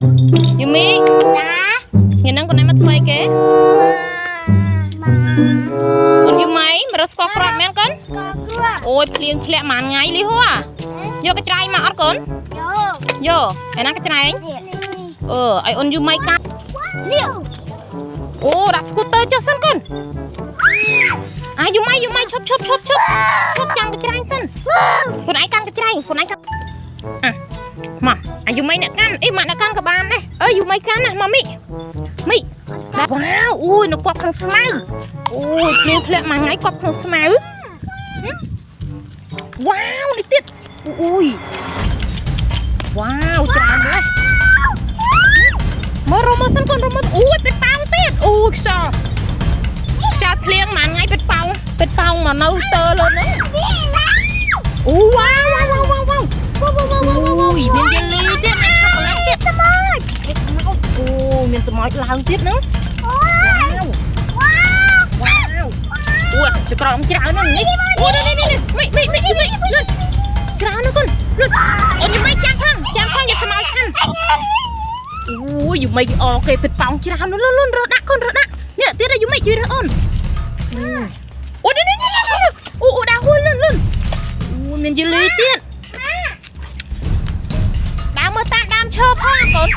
យូមីចាថ្ងៃហ្នឹងកូនឯងមកធ្វើអីគេមកកូនយូមីមករកស្កក្រប់មែនកូនស្គាល់គ្រាប់អូយភ្លៀងធ្លាក់មួយថ្ងៃលីហួរយកកញ្ច្រែងមកអត់កូនយោយកឯណាកញ្ច្រែងនេះអឺឲ្យអូនយូមីកាត់នេះអូដាក់ស្គូទ័រចុះសិនកូនអាយូមីយូមីឈប់ឈប់ឈប់ មកអាយូមីអ្នកកាន់អីម៉ាក់អ្នកកាន់ក៏បានដែរអើយូមីកាន់ណាមកមីមីដាក់វ៉ាវអូយនៅកប់ក្នុងស្មៅអូយភ្លៀងធ្លាក់មួយថ្ងៃកប់ក្នុងស្មៅហឹមវ៉ាវនេះទៀតអូយវ៉ាវច្រើនណាស់មករមកសិនកូនរមកអូយពេតប៉ោងទៀតអូយខ្យល់ខ្យល់ភ្លៀងមួយថ្ងៃពេតប៉ោងពេតប៉ោងមកនៅស្ទើរលើហ្នឹង មានស្មោចឡើងទៀតហ្នឹងវ៉ាវវ៉ាវអូចក្រមច្រើនណាស់នេះអូនេះនេះនេះមីមីមីមីលឿនច្រើនណាស់កូនលឿនអូយមីចាំខាងចាំខាងយកស្មោចខាងអូយមីអគេពិតប៉ោងច្រើនលឿនលឿនរត់ដាក់កូនរត់ដាក់នេះទៀតយមីជួយរើអូនអូនេះនេះនេះអូអូដាក់ហួនលឿនលឿន អូមានយេលីទៀតដើរមើលតាមដើមឈើផងកូន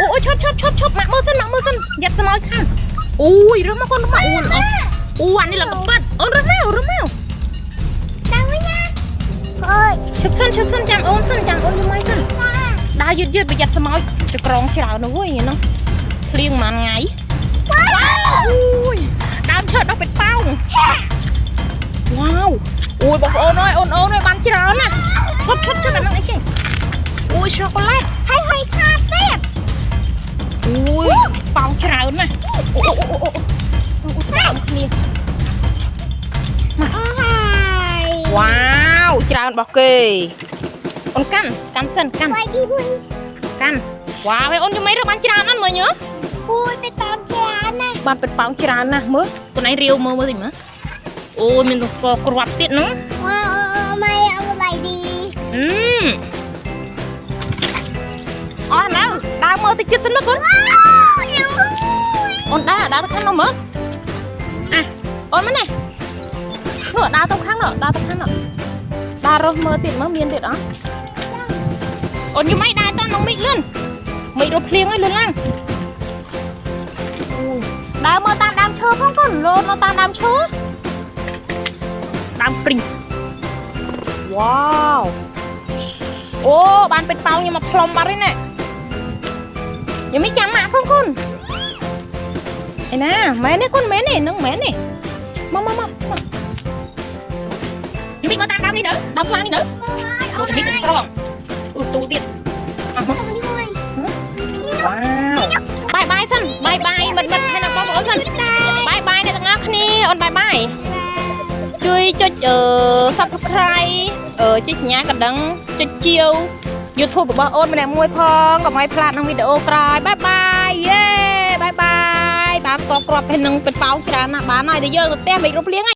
អូអូឈប់ឈប់ឈប់ឈប់ម៉ាក់មើលសិនម៉ាក់មើលសិនយ៉ាត់ស្មោចខាងអូយរើសមកកូនរើសមកអូល្អអូអានេះឡើងកប៉ាត់អូនរើសមករើសមកចាំវិញណាអើយឈប់សិនឈប់សិនចាំអូនសិនចាំអូនយំមកសិនដើរយឺតយឺតប្រយ័ត្នស្មោចចក្រងច្រើនណាស់វើយហ្នឹងភ្លៀងមួយថ្ងៃវ៉ាវអូយដើមឈើដល់ពេតប៉ោងវ៉ាវអូយបងប្អូនអើយអូនអូនអើយបានច្រើនណាស់ឈប់ឈប់ឈប់អាហ្នឹងអីចេះអូយឆូកូឡេតហើយហើយ นนี่มาว้าวจานบอกเกอนกันกันสันกันกันว้าวไอ้อนทำไม่รับันจานนั่นมือนเนาะพูดไปตามจานนะบันเป็นปางจานนะมือตัไหนเรียวมือมือสิมะโอ้ยมันต้องสกอร์กวัดติดเนาะไม่อะไรดีอืมอ๋ล้วตามมือติดจิตสนุกเลย โอนได้ดาวตะข้างเราเมื่ออะโอนมาไหนหนูดาวตรงข้างเหรอดาวตรงข้างเหรอดาวเราเมื่อติดเมื่อเมียนติดอ๋อโอนอยู่ไม่ได้ตอนน้องมิกเลื่อนมิกเราเพลียงไว้เลื่อนล่างดาวเมื่อตามดามเชอร์พื่อนโลมาตามดามเชอร์ตามปริงว้าวโอ้บานเป็นเปล่ายังมาพลอมบาร์เลยเนี่ยยังไม่จังหมาเพ้องก่อน ឯណាមែនទេគុនមែនទេនឹងមែនទេមកមកមកមកយមីមកតាមដើមនេះទៅដើមស្លានេះទៅអូទៅនេះសិនក្រងអូទូទៀតអស់មកវ៉ាវបាយបាយសិនបាយបាយមិត្តមិត្តហើយណាបងប្អូនសិនបាយបាយអ្នកទាំងអស់គ្នាអូនបាយបាយជួយចុចអឺ Subscribe អឺចុចសញ្ញាកណ្ដឹងចុចជាវ YouTube របស់អូនម្នាក់មួយផងកុំឲ្យភ្លាតក្នុងវីដេអូក្រោយបាយបាយយេ បាយបាយបាទស្កគ្រាប់ពេលនឹងពេតប៉ោងច្រើនណាស់បានហើយតែយើងទៅផ្ទះមិនរំលៀង